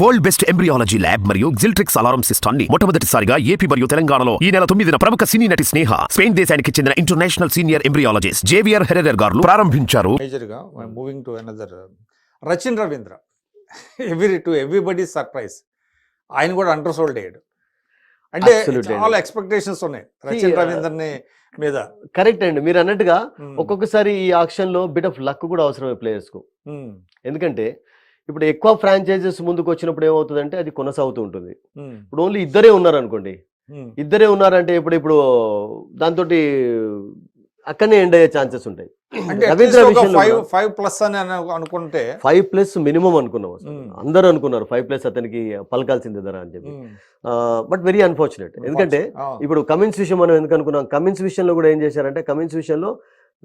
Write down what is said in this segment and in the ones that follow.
World best embryology lab మరియు జిల్ట్రిక్స్ alarm సిస్టమ్ని మొట్టమొదటిసారిగా ఏపీ మరియు తెలంగాణలో ఈ నెల తొమ్మిదిన ప్రముఖ సినీ నటి స్నేహ స్పెయిన్ దేశానికి చెందిన international senior embryologist Javier Herrera గారు ప్రారంభించారు. మేజర్గా moving to another Rachin Ravindra every to everybody surprise ఆయన కూడా అండర్ సోల్డ్ అయ్యాడు. అంటే. చాలా ఎక్స్పెక్టేషన్స్ ఉన్నాయి. రచిన్ uh, రవీంద్రని మీద. కరెక్ట్ అండి. మీరు అన్నట్టుగా Hmm. ఒక్కొక్కసారి ఈ ఆక్షన్లో బిట్ ఆఫ్ లక్ కూడా అవసరమే ప్లేయర్స్కు. Hmm. ఎందుకంటే ఇప్పుడు ఎక్కువ ఫ్రాంచైజెస్ ముందుకు వచ్చినప్పుడు ఏమవుతుందంటే అది కొనసాగుతూ ఉంటుంది. ఇప్పుడు ఓన్లీ ఇద్దరే ఉన్నారు అనుకోండి Hmm. ఇద్దరే ఉన్నారంటే ఇప్పుడు ఇప్పుడు దాంతో అక్కడనే ఎండ్ అయ్యే ఛాన్సెస్ ఉంటాయి ఫైవ్ ప్లస్ అని అను- అనుకుంటే ఫైవ్ ప్లస్ మినిమం అనుకున్నాం. అందరూ అనుకున్నారు ఫైవ్ ప్లస్ అతనికి పలకాల్సిందే ధర అని చెప్పి. బట్ వెరీ అన్ఫార్చునేట్ ఎందుకంటే. ఇప్పుడు కమిన్స్ విషయం మనం ఎందుకు అనుకున్నాం కమిన్స్ విషయంలో కూడా ఏం చేశారంటే కమిన్స్ విషయంలో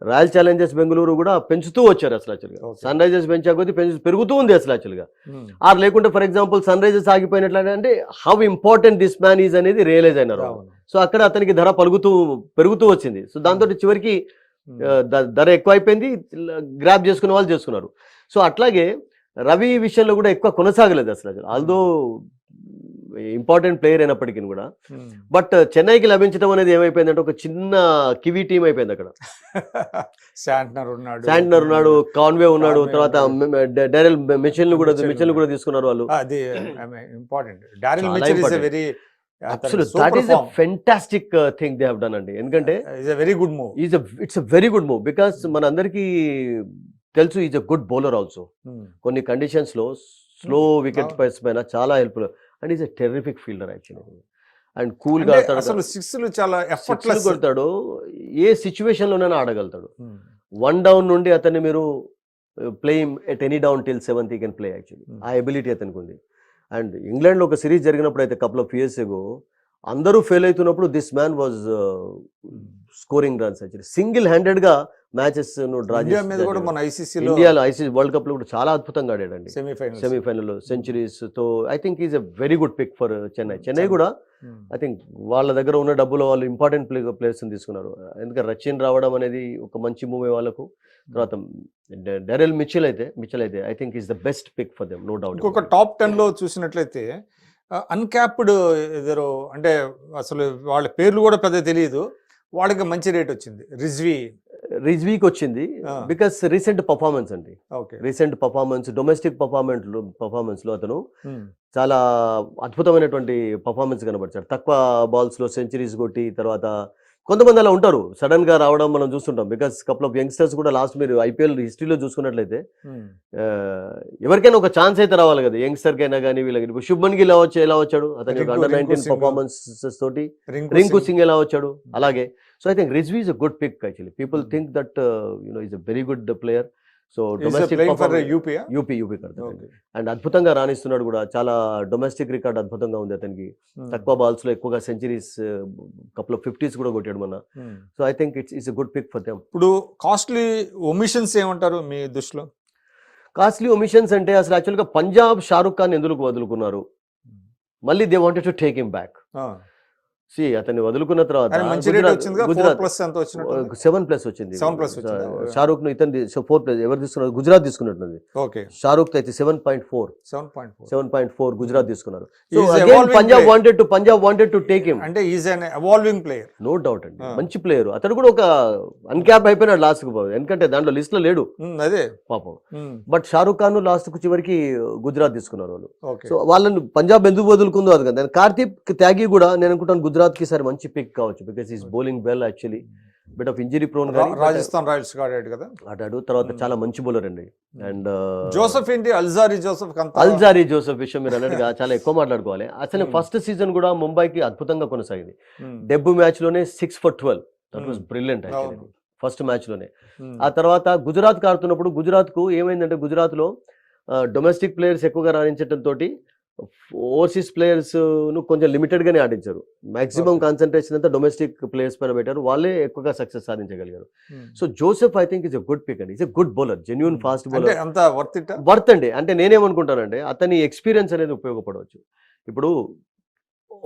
రాయల్ ఛాలెంజర్స్ బెంగళూరు కూడా పెంచుతూ వచ్చారు అసలు యాక్చువల్గా. సన్ రైజర్స్ పెంచా కొద్దీ పెంచు పెరుగుతూ ఉంది అసలు యాక్చువల్గా Hmm. ఆర్ లేకుంటే ఫర్ ఎగ్జాంపుల్ సన్ రైజర్స్ ఆగిపోయినట్లు అంటే how important this man is అనేది రియలైజ్ అయినారు. సో అక్కడ అతనికి ధర పలుకుతూ పెరుగుతూ వచ్చింది సో దాంతో చివరికి Hmm. ఆ, ధర ఎక్కువ అయిపోయింది గ్రాప్ చేసుకునే వాళ్ళు చేసుకున్నారు సో అట్లాగే రవి విషయంలో కూడా ఎక్కువ కొనసాగలేదు అసలు ఆల్దో ఇంపార్టెంట్ ప్లేయర్ అయినప్పటికీ కూడా. Hmm. బట్ చెన్నైకి లభించడం అనేది ఏమైపోయిందంటే ఒక చిన్న కివీ టీం అయిపోయింది అక్కడ. శాంట్నర్ ఉన్నాడు. శాంట్నర్ ఉన్నాడు కాన్వే ఉన్నాడు తర్వాత. డెరెల్ మిచెల్ను కూడా మిచెల్ కూడా తీసుకున్నారు వాళ్ళు. అది important Daryl is. Very that is a fantastic thing they have done అండి. ఎందుకంటే is very good move is it's very good move because మన అందరికీ తెలుసు is a good bowler also కొన్ని కండిషన్స్లో స్లో Hmm. వికెట్. పైస్ పైన చాలా help and is a terrific fielder actually and కూల్గా అంటే ఆడతాడు అసలు సిక్స్ చాలా ఎఫర్ట్లెస్ కొడతాడు. ఏ సిచ్యువేషన్ లోనైనా ఆడగలుగుతాడు వన్ డౌన్ నుండి అతన్ని మీరు playing at any down till seventh he can play actually Hmm. ఆ ఎబిలిటీ అతనికి ఉంది అండ్ ఇంగ్లాండ్లో ఒక సిరీస్ జరిగినప్పుడు అయితే కపుల్ ఆఫ్ ఇయర్స్ ఎగో అందరూ ఫెయిల్ అవుతున్నప్పుడు this man was scoring runs actually single హ్యాండెడ్గా మ్యాచెస్ డ్రా మీద కూడా మన ఐసీసీలో ఇండియాలో ఐసీసీ వరల్డ్ కప్లో కూడా చాలా అద్భుతంగా ఆడాడండి. Semifinal semifinal సెంచరీస్తో I think is a very good pick for Chennai. Chennai కూడా ఐ థింక్ వాళ్ళ దగ్గర ఉన్న డబ్బులో వాళ్ళు ఇంపార్టెంట్ ప్లే ప్లేయర్స్ తీసుకున్నారు. ఎందుకంటే రచిన్ రావడం అనేది ఒక మంచి మూవీ వాళ్ళకు. తర్వాత డెరెల్ మిచిల్ అయితే మిచిల్ అయితే I think is the best pick for them no doubt ఇంకొక టాప్ టెన్లో చూసినట్లయితే అన్క్యాప్డ్ ఎదరో అంటే అసలు వాళ్ళ పేర్లు కూడా పెద్ద తెలియదు. వాళ్ళకి మంచి రేట్ వచ్చింది. రిజ్వీ. రిజ్వీకి వచ్చింది. బికాస్ రీసెంట్ పర్ఫార్మెన్స్ అండి. Okay. Recent performance domestic performance పర్ఫార్మెన్స్లో అతను చాలా అద్భుతమైనటువంటి పర్ఫార్మెన్స్ కనబరిచాడు. తక్కువ బాల్స్లో సెంచరీస్ కొట్టి తర్వాత కొంతమంది అలా ఉంటారు. సడన్గా రావడం మనం చూస్తుంటాం. బికాస్ కపుల్ ఆఫ్ యంగ్స్టర్స్ కూడా లాస్ట్ మీరు ఐపీఎల్ హిస్టరీలో చూసుకున్నట్లయితే ఆ, ఎవరికైనా ఒక ఛాన్స్ అయితే రావాలి కదా. యంగ్స్టర్ కైనా కానీ వీళ్ళకి ఇప్పుడు శుభ్మన్ గిల్ ఎలా వచ్చి ఎలా వచ్చాడు? అతని అండర్ నైన్టీన్. పర్ఫార్మెన్సెస్ తోటి రింకు సింగ్ ఎలా వచ్చాడు? అలాగే. So I think Rizvi is a good pick actually people Hmm. Think that you know is a very good player so domestic UP UP UP కడతాడు అండ్ అద్భుతంగా రాణిస్తున్నాడు కూడా. చాలా డొమెస్టిక్ రికార్డ్ అద్భుతంగా ఉంది అతనికి. తక్కువ బాల్స్లో ఎక్కువగా సెంచరీస్ కపుల్ ఆఫ్ ఫిఫ్టీస్ కూడా కొట్టాడు మన so I think it's it's good pick for them ఇప్పుడు కాస్ట్లీ ఒమిషన్స్ ఏమంటారు మీ దృష్టిలో? కాస్ట్లీ ఒమిషన్స్ అంటే అసలు యాక్చువల్గా పంజాబ్ షారుఖ్ ఖాన్ ఎందుకు వదులుకున్నారు? మళ్ళీ they wanted to take him back C అతన్ని వదులుకున్న తర్వాత సెవెన్ ప్లస్ వచ్చింది. 7 plus వచ్చిందా? షారుఖ్ను ఇతను ఫోర్ ప్లస్ ఎవరు తీసుకున్నారు? గుజరాత్ తీసుకున్నట్టుంది. షారుఖ్ అయితే seven point four seven point four Gujarat తీసుకున్నారు. Punjab. Wanted to Punjab wanted to take him అంటే is an evolving player no doubt అండి. మంచి ప్లేయర్ అతను కూడా ఒక అన్క్యాప్ అయిపోయినాడు లాస్ట్కు ఎందుకంటే దాంట్లో లిస్ట్లో లేడు. అదే. పాపం. బట్ షారుఖ్ ఖాన్ లాస్ట్కు చివరికి గుజరాత్ తీసుకున్నారు వాళ్ళు. సో వాళ్ళని పంజాబ్ ఎందుకు వదులుకుందో అది కదా. కార్తీక్ త్యాగి కూడా నేను అనుకుంటాను గుజరాత్ కి సరే మంచి పిక్ కావచ్చు because is bowling well actually bit of injury prone Rajasthan Royals ఆడాడు కదా? ఆడాడు. తర్వాత Hmm. చాలా మంచి బౌలర్ అండి. అండ్ జోసఫ్ ఏంటి? అల్జారీ జోసఫ్ అల్జారీ జోసెఫ్ విషయం మీరు అన్నట్టుగా చాలా ఎక్కువ మాట్లాడుకోవాలి. అసలు Hmm. ఫస్ట్ సీజన్ కూడా ముంబైకి అద్భుతంగా కొనసాగింది. Hmm. Debut మ్యాచ్లోనే six for twelve that was Hmm. Brilliant. First మ్యాచ్లోనే. Hmm. ఆ తర్వాత గుజరాత్ ఆడుతున్నప్పుడు గుజరాత్కు ఏమైందంటే గుజరాత్లో డొమెస్టిక్ ప్లేయర్స్ ఎక్కువగా రాణించడం తోటి ఓవర్సీస్ ప్లేయర్స్ను కొంచెం లిమిటెడ్ గానే ఆడించారు. మాక్సిమం. కాన్సన్ట్రేషన్ అంతా డొమెస్టిక్ ప్లేయర్స్ పైన పెట్టారు. వాళ్ళే ఎక్కువగా success సాధించగలిగారు. So Joseph I think is a good pick అండి is a good bowler genuine. Fast bowler అంత వర్త్ ఇట్ వర్త్ అండి. అంటే నేనేమనుకుంటానంటే అతని ఎక్స్పీరియన్స్ అనేది ఉపయోగపడవచ్చు. ఇప్పుడు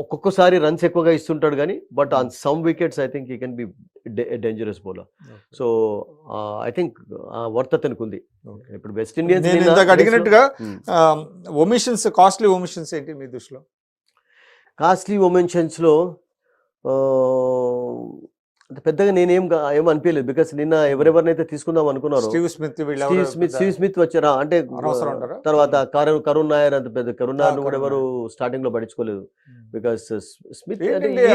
ఒక్కొక్కసారి రన్స్ ఎక్కువగా ఇస్తుంటాడు కానీ but on some wickets I think he can be dangerous bowler so I think worth అతనికి ఉంది. ఇప్పుడు వెస్ట్ ఇండియన్స్ అడిగినట్టుగా ఒమిషన్స్ కాస్ట్లీ ఒమిషన్స్ ఏంటి మీ దృష్టిలో? కాస్ట్లీ ఉమెన్షన్స్ అంత పెద్దగా నేనేం ఏం అనిపించలేదు బికాస్ నిన్న ఎవరెవరినైతే తీసుకుందాం అనుకున్నారో Steve Smith Steve Smith Steve Smith వచ్చారా? అంటే? తర్వాత కరుణ్ కరుణ్ నాయర్ అంత పెద్ద కరుణ్ నాయర్ కూడా ఎవరు స్టార్టింగ్లో పట్టించుకోలేదు. బికాస్ స్మిత్ అంటే అండి.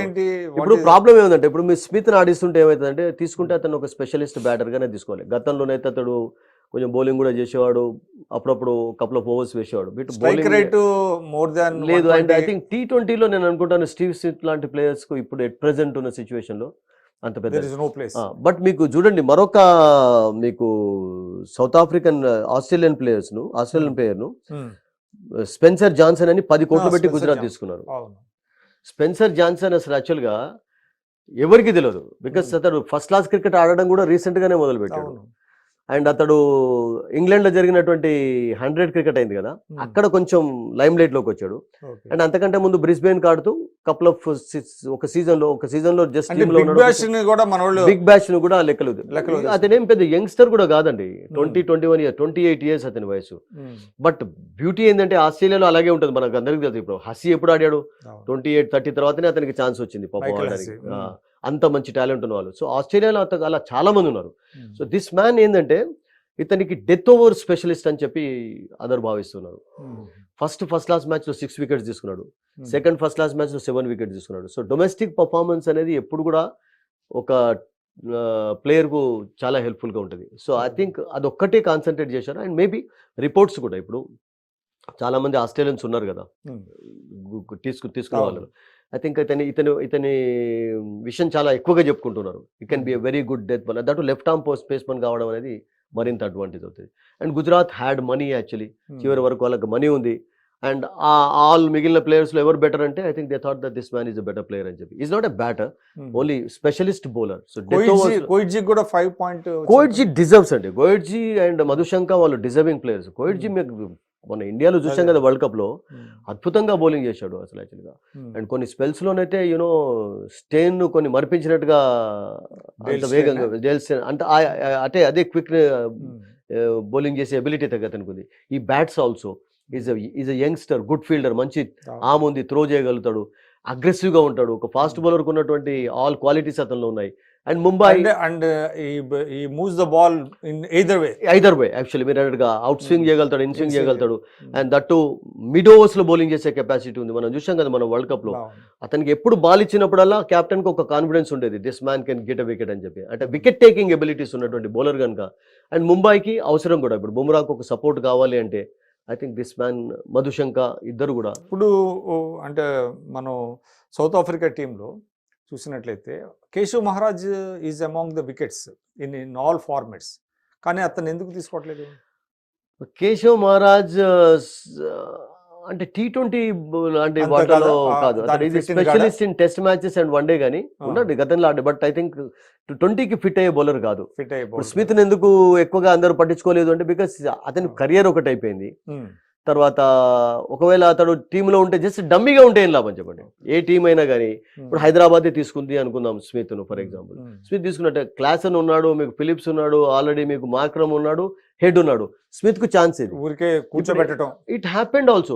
ఏంటి? ఇప్పుడు ప్రాబ్లం ఏముందంటే ఇప్పుడు మీ స్మిత్ ఆడిస్తుంటే ఏమవుతుందంటే తీసుకుంటే అతను ఒక స్పెషలిస్ట్ బ్యాటర్ గానే తీసుకోవాలి. గతంలోనైతే అతడు కొంచెం బౌలింగ్ కూడా చేసేవాడు అప్పుడప్పుడు కపుల్ ఆఫ్ ఓవర్స్ వేసేవాడు. But bowling rate more than లేదు అండ్ ఐ థింక్ టీ ట్వంటీలో నేను అనుకుంటాను స్టీవ్ స్మిత్ లాంటి ప్లేయర్స్కు ఇప్పుడు ఎట్ ప్రెసెంట్ ఉన్న సిచ్యువేషన్లో అంత పెద్ద బట్ మీకు చూడండి మరొక మీకు సౌత్ ఆఫ్రికన్ ఆస్ట్రేలియన్ ప్లేయర్స్ను ఆస్ట్రేలియన్ ప్లేయర్ను స్పెన్సర్ జాన్సన్ అని పది కోట్లు Ah, పెట్టి గుజరాత్. తీసుకున్నారు. స్పెన్సర్ జాన్సన్ అసలు యాక్చువల్గా ఎవరికి తెలియదు బికాస్ Hmm. అతడు ఫస్ట్ క్లాస్ క్రికెట్ ఆడడం కూడా రీసెంట్ గానే మొదలు పెట్టాడు అండ్ అతడు ఇంగ్లాండ్లో జరిగినటువంటి హండ్రెడ్ క్రికెట్ అయింది కదా. అక్కడ కొంచెం లైమ్ లైట్లోకి వచ్చాడు. అండ్ అంతకంటే ముందు బ్రిస్బెయిన్ ఆడుతూ కపుల్ ఆఫ్ ఒక సీజన్లో ఒక సీజన్లో జస్ట్ బిగ్ బ్యాష్ని కూడా లెక్కలు. అతనేం పెద్ద యంగ్స్టర్ కూడా కాదండి twenty twenty one year twenty eight years అతని వయసు. బట్ బ్యూటీ ఏంటంటే ఆస్ట్రేలియాలో అలాగే ఉంటుంది మనకు అందరికీ తెలుసు ఇప్పుడు హసీ ఎప్పుడు ఆడాడు. ట్వంటీ ఎయిట్ థర్టీ తర్వాతనే అతనికి ఛాన్స్ వచ్చింది పాపం ఆడడానికి. అంత మంచి టాలెంట్ ఉన్న వాళ్ళు సో ఆస్ట్రేలియాలో అంత అలా చాలా మంది ఉన్నారు. సో దిస్ మ్యాన్ ఏంటంటే ఇతనికి డెత్ ఓవర్ స్పెషలిస్ట్ అని చెప్పి అందరు భావిస్తున్నారు. ఫస్ట్ ఫస్ట్ క్లాస్ మ్యాచ్లో సిక్స్ వికెట్స్ తీసుకున్నాడు. సెకండ్ ఫస్ట్ క్లాస్ మ్యాచ్లో సెవెన్ వికెట్స్ తీసుకున్నాడు. సో డొమెస్టిక్ పర్ఫార్మెన్స్ అనేది ఎప్పుడు కూడా ఒక ప్లేయర్కు చాలా హెల్ప్ఫుల్గా ఉంటుంది. సో ఐ థింక్ అదొక్కటే కాన్సన్ట్రేట్ చేశారు. అండ్ మేబీ రిపోర్ట్స్ కూడా ఇప్పుడు. చాలా మంది ఆస్ట్రేలియన్స్ ఉన్నారు కదా. తీసుకు తీసుకునే. వాళ్ళు ఐ థింక్ ఇతని ఇతను ఇతని విషయం చాలా ఎక్కువగా చెప్పుకుంటున్నారు. It can be a very good death ball that left arm post spaceman కావడం అనేది మరింత అడ్వాంటేజ్ అవుతుంది. And Gujarat had money actually. చివరి వరకు వాళ్ళకి మనీ ఉంది. అండ్ ఆల్ మిగిలిన ప్లేయర్స్లో ఎవరు బెటర్ అంటే I think they thought that this man is a better player అని చెప్పి. Is not a batter. Only specialist bowler so Coetzee కూడా ఫైవ్ పాయింట్ కోయిట్జీ డిజర్వ్స్ అండి. కోయిట్జీ అండ్ మధుశంక వాళ్ళు డిజర్వింగ్ ప్లేయర్స్ కోయిట్జీ మీకు మన ఇండియాలో చూసాం. కదా వరల్డ్ కప్లో అద్భుతంగా బౌలింగ్ చేశాడు అసలు యాక్చువల్గా. అండ్ కొన్ని స్పెల్స్ లోనైతే యూనో స్టేన్ను కొన్ని మరిపించినట్టుగా అంత వేగంగా స్టేనా? డేల్ స్టేన్ అంటే అంటే అదే క్విక్ బౌలింగ్ చేసే ఎబిలిటీ అతనికి ఉంది he bats also is is a youngster good fielder మంచి ఆమ్ ఉంది త్రో చేయగలుగుతాడు. అగ్రెసివ్గా ఉంటాడు. ఒక ఫాస్ట్ Hmm. బౌలర్ ఉన్నటువంటి ఆల్ క్వాలిటీస్ అతనిలో ఉన్నాయి. And Mumbai and he moves the ball in either way. Either way actually మీరు అన్నట్టుగా అవుట్ స్వింగ్. చేయగలుగుతాడు ఇన్ స్వింగ్. చేయగలుగుతాడు. అండ్ దట్టు మిడ్ ఓవర్స్లో బౌలింగ్ చేసే కెపాసిటీ ఉంది. మనం చూసాం కదా మన వరల్డ్ కప్లో అతనికి ఎప్పుడు బాల్ ఇచ్చినప్పుడల్లా కెప్టెన్కి ఒక కాన్ఫిడెన్స్ ఉండేది. This man can get a wicket అని చెప్పి. అంటే వికెట్ టేకింగ్ ఎబిలిటీస్ ఉన్నటువంటి బౌలర్ కనుక అండ్ ముంబైకి అవసరం కూడా. ఇప్పుడు బుమ్రాకు ఒక సపోర్ట్ కావాలి అంటే I think this man Madushanka ఇద్దరు కూడా. ఇప్పుడు అంటే మనం సౌత్ ఆఫ్రికా టీంలో చూసినట్లయితే Keshav Maharaj is among the wickets in in all formats కానీ అతను ఎందుకు తీసుకోవట్లేదు? కేశవ్ మహారాజ్ అంటే టీ ట్వంటీ లాంటి వాటిలో కాదా? ఇది? Specialist in test matches and one day కానీ. ఉన్నాడు గతంలో ఆడి బట్ ఐ థింక్ ట్వంటీకి ఫిట్ అయ్యే బౌలర్ కాదు. స్మిత్ ఎందుకు ఎక్కువగా అందరూ పట్టించుకోలేదు అంటే బికాస్ అతని. కెరియర్ ఒకటి అయిపోయింది. తర్వాత ఒకవేళ అతడు టీంలో ఉంటే జస్ట్ డమ్మీగా ఉంటే ఏం లాభం చెప్పండి? ఏ టీం అయినా కానీ ఇప్పుడు హైదరాబాద్ తీసుకుంది అనుకుందాం స్మిత్ను ఫర్ ఎగ్జాంపుల్ స్మిత్ తీసుకున్నట్టే క్లాసన్ ఉన్నాడు మీకు ఫిలిప్స్ ఉన్నాడు ఆల్రెడీ మీకు మార్క్రమ్ ఉన్నాడు హెడ్ ఉన్నాడు. స్మిత్కు ఛాన్స్ ఇది. ఊరికే కూర్చోబెట్టడం. It happened also